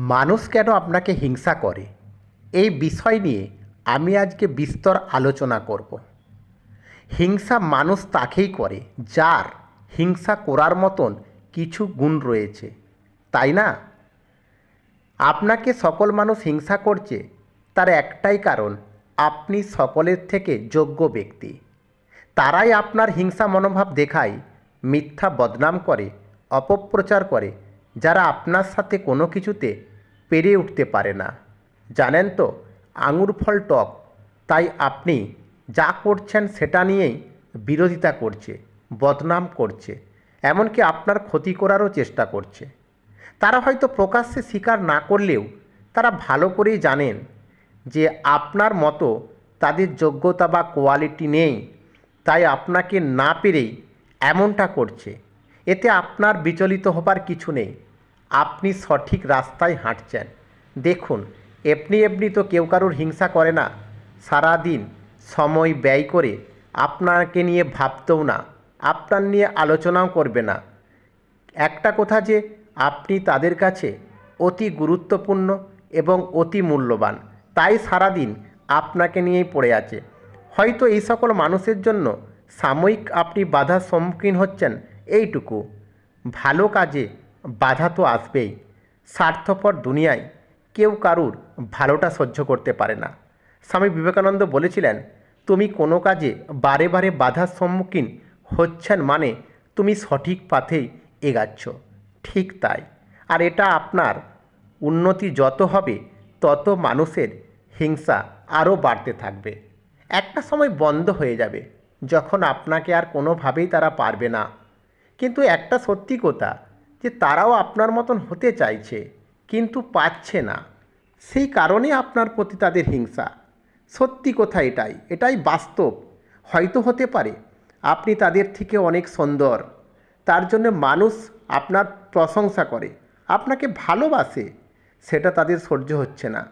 মানুষ কেন আপনাকে হিংসা করে? এই বিষয় নিয়ে আমি আজকে বিস্তর আলোচনা করব। হিংসা মানুষ তাকেই করে, যার হিংসা করার মতন কিছু গুণ রয়েছে। তাই না? আপনাকে সকল মানুষ হিংসা করছে, তার একটাই কারণ, আপনি সকলের থেকে যোগ্য ব্যক্তি। তারাই আপনার হিংসা মনোভাব দেখায়, মিথ্যা বদনাম করে, অপপ্রচার করে, যারা আপনার সাথে কোনো কিছুতে পেরে উঠতে পারে না। জানেন তো, আঙুর ফল টক, তাই আপনি যা করছেন সেটা নিয়েই বিরোধিতা করছে, বদনাম করছে, এমনকি আপনার ক্ষতি করারও চেষ্টা করছে। তারা হয়তো প্রকাশ্যে স্বীকার না করলেও তারা ভালো করেই জানেন যে আপনার মতো তাদের যোগ্যতা বা কোয়ালিটি নেই, তাই আপনাকে না পেরেই এমনটা করছে। এতে আপনার বিচলিত হবার কিছু নেই। আপনি সঠিক রাস্তায় হাঁটছেন। দেখুন, এমনি এমনি তো কেউ কারোর হিংসা করে না। সারাদিন সময় ব্যয় করে আপনাকে নিয়ে ভাবতেও না, আপনার নিয়ে আলোচনাও করবে না। একটা কথা যে, আপনি তাদের কাছে অতি গুরুত্বপূর্ণ এবং অতি মূল্যবান, তাই সারাদিন আপনাকে নিয়েই পড়ে আছে। হয়তো এই সকল মানুষের জন্য সাময়িক আপনি বাধার সম্মুখীন হচ্ছেন এইটুকু। ভালো কাজে বাধা তো আসবেই। স্বার্থপর দুনিয়ায় কেউ কারুর ভালোটা সহ্য করতে পারে না। স্বামী বিবেকানন্দ বলেছিলেন, তুমি কোনো কাজে বারে বারে বাধার সম্মুখীন হচ্ছেন মানে তুমি সঠিক পথেই এগাচ্ছ। ঠিক তাই। আর এটা আপনার উন্নতি যত হবে, তত মানুষের হিংসা আরও বাড়তে থাকবে। একটা সময় বন্ধ হয়ে যাবে, যখন আপনাকে আর কোনোভাবেই তারা পারবে না। কিন্তু একটা সত্যি কথা যে তারাও আপনার মতন হতে চাইছে, কিন্তু পাচ্ছে না। সেই কারণে আপনার প্রতি তাদের হিংসা। সত্যি কথা এটাই এটাই বাস্তব। হয়তো হতে পারে, আপনি তাদের থেকে অনেক সুন্দর। তার জন্য মানুষ আপনার প্রশংসা করে, আপনাকে ভালোবাসে। সেটা তাদের সহ্য হচ্ছে না।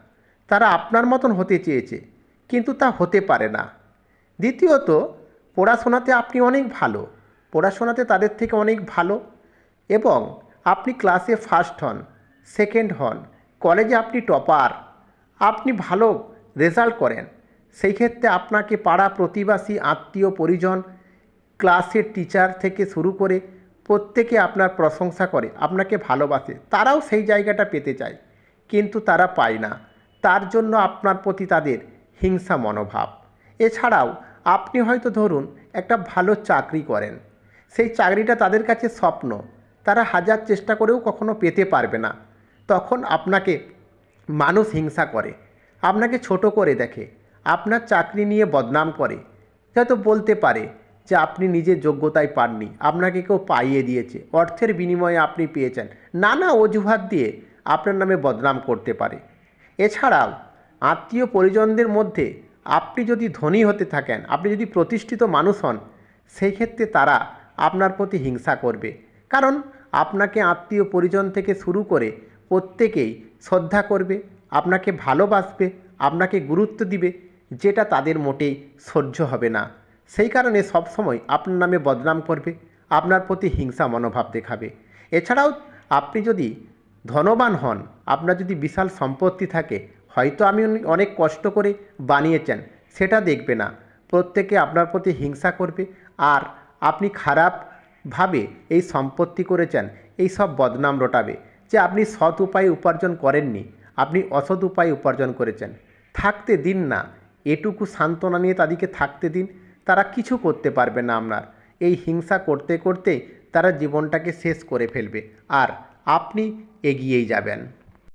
তারা আপনার মতন হতে চেয়েছে, কিন্তু তা হতে পারে না। দ্বিতীয়ত, পড়াশোনাতে আপনি অনেক ভালো। পড়াশোনাতে তাদের থেকে অনেক ভালো। এবং আপনি ক্লাসে ফার্স্ট হন সেকেন্ড হন কলেজে আপনি টপার আপনি ভালো রেজাল্ট করেন। সেই ক্ষেত্রে আপনাকে পাড়া প্রতিবাসী, আত্মীয়, পরিজন ক্লাসের টিচার থেকে শুরু করে প্রত্যেকে আপনার প্রশংসা করে, আপনাকে ভালোবাসে। তারাও সেই জায়গাটা পেতে চায়, কিন্তু তারা পায় না। তার জন্য আপনার প্রতি তাদের হিংসা মনোভাব। এছাড়াও আপনি হয়তো ধরুন একটা ভালো চাকরি করেন, সেই চাকরিটা তাদের কাছে স্বপ্ন তারা হাজার চেষ্টা করেও কখনো পেতে পারবে না। তখন আপনাকে মানুষ হিংসা করে, আপনাকে ছোট করে দেখে, আপনার চাকরি নিয়ে বদনাম করে। হয়তো বলতে পারে যে আপনি নিজের যোগ্যতায় পাননি, আপনাকে কেউ পাইয়ে দিয়েছে, অর্থের বিনিময়ে আপনি পেয়েছেন। নানা অজুহাত দিয়ে আপনার নামে বদনাম করতে পারে। এছাড়াও আত্মীয় পরিজনদের মধ্যে আপনি যদি ধনী হতে থাকেন, আপনি যদি প্রতিষ্ঠিত মানুষ হন সেই ক্ষেত্রে তারা আপনার প্রতি হিংসা করবে। কারণ আপনাকে আত্মীয় পরিজন থেকে শুরু করে প্রত্যেকেই শ্রদ্ধা করবে, আপনাকে ভালোবাসবে, আপনাকে গুরুত্ব দিবে, যেটা তাদের মোটেই সহ্য হবে না। সেই কারণে সবসময় আপনার নামে বদনাম করবে, আপনার প্রতি হিংসা মনোভাব দেখাবে। এছাড়াও আপনি যদি ধনবান হন, আপনার যদি বিশাল সম্পত্তি থাকে, হয়তো আমি অনেক কষ্ট করে বানিয়েছেন, সেটা দেখবে না। প্রত্যেকে আপনার প্রতি হিংসা করবে, আর আপনি খারাপভাবে এই সম্পত্তি করেছেন, এই সব বদনাম রটাবে যে আপনি সৎ উপায়ে উপার্জন করেননি, আপনি অসৎ উপায়ে উপার্জন করেছেন। থাকতে দিন না, এটুকু সান্ত্বনা নিয়ে তাদেরকে থাকতে দিন, তারা কিছু করতে পারবে না আপনার। এই হিংসা করতে করতে তারা জীবনটাকে শেষ করে ফেলবে, আর আপনি এগিয়েই যাবেন।